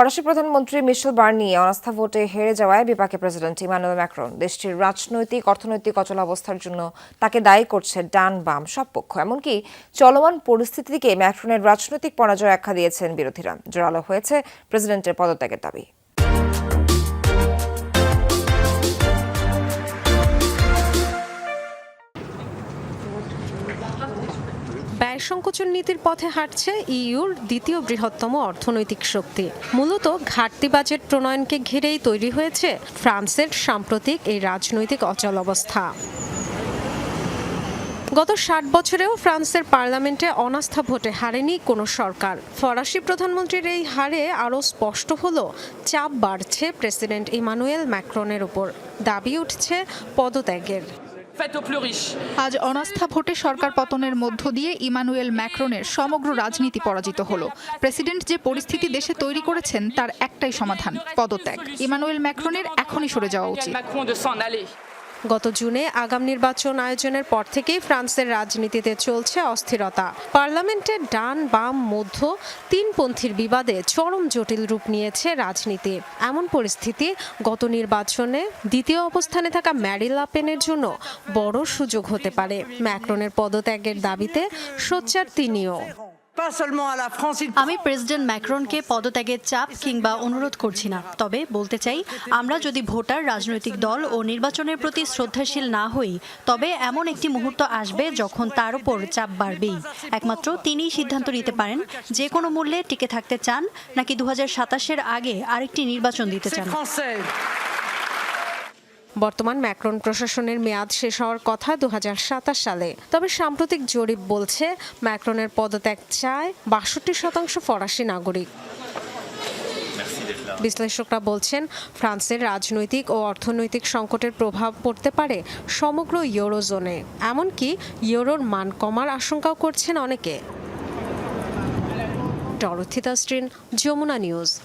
ফরাসি প্রধানমন্ত্রী মিশেল বার্নি অনাস্থা ভোটে হেরে যাওয়ায় বিপাকে প্রেসিডেন্ট ইমানুয়েল ম্যাক্রন। দেশটির রাজনৈতিক, অর্থনৈতিক অচলাবস্থার জন্য তাকে দায়ী করছে ডান বাম সব পক্ষ এমনকি চলমান পরিস্থিতিকে ম্যাক্রনের রাজনৈতিক পরাজয় আখ্যা দিয়েছেন বিরোধীরা। জোরালো হয়েছে প্রেসিডেন্টের পদত্যাগের দাবি। ব্যয় সংকোচন নীতির পথে হাঁটছে ইইউর দ্বিতীয় বৃহত্তম অর্থনৈতিক শক্তি। মূলত ঘাটতি বাজেট প্রণয়নকে ঘিরেই তৈরি হয়েছে ফ্রান্সের সাম্প্রতিক এই রাজনৈতিক অচল অবস্থা। গত ষাট বছরেও ফ্রান্সের পার্লামেন্টে অনাস্থা ভোটে হারেনি কোনো সরকার। ফরাসি প্রধানমন্ত্রীর এই হারে আরও স্পষ্ট হল, চাপ বাড়ছে প্রেসিডেন্ট ইমানুয়েল ম্যাক্রনের উপর। দাবি উঠছে পদত্যাগের। আজ অনাস্থা ভোটে সরকার পতনের মধ্য দিয়ে ইমানুয়েল ম্যাক্রনের সমগ্র রাজনীতি পরাজিত হল। প্রেসিডেন্ট যে পরিস্থিতি দেশে তৈরি করেছেন তার একটাই সমাধান পদত্যাগ। ইমানুয়েল ম্যাক্রনের এখনই সরে যাওয়া উচিত। গত জুনে আগাম নির্বাচন আয়োজনের পর থেকেই ফ্রান্সের রাজনীতিতে চলছে অস্থিরতা। পার্লামেন্টে ডান, বাম, মধ্য তিনপন্থীর বিবাদে চরম জটিল রূপ নিয়েছে রাজনীতি। এমন পরিস্থিতি গত নির্বাচনে দ্বিতীয় অবস্থানে থাকা ম্যারি লাপেনের জন্য বড় সুযোগ হতে পারে। ম্যাক্রনের পদত্যাগের দাবিতে সোচ্চার তিনিও। আমি প্রেসিডেন্ট ম্যাক্রনকে পদত্যাগের চাপ কিংবা অনুরোধ করছি না। তবে বলতে চাই আমরা যদি ভোটার রাজনৈতিক দল ও নির্বাচনের প্রতি শ্রদ্ধাশীল না হই তবে এমন একটি মুহূর্ত আসবে যখন তার উপর চাপ বাড়বেই। একমাত্র তিনিই সিদ্ধান্ত নিতে পারেন যে কোনো মূল্যে টিকে থাকতে চান নাকি দু সাতাশের আগে আরেকটি নির্বাচন দিতে চান. বর্তমান ম্যাক্রন প্রশাসনের মেয়াদ শেষ হওয়ার কথা দু হাজার সাতাশ সালে। তবে সাম্প্রতিক জরিপ বলছে, ম্যাক্রনের পদত্যাগ চায় বাষট্টি শতাংশ ফরাসি নাগরিক। বিশ্লেষকরা বলছেন, ফ্রান্সের রাজনৈতিক ও অর্থনৈতিক সংকটের প্রভাব পড়তে পারে সমগ্র ইউরোজোনে। এমনকি ইউরোর মান কমার আশঙ্কাও করছেন অনেকে। ডরথিতা স্ট্রিন, যমুনা নিউজ।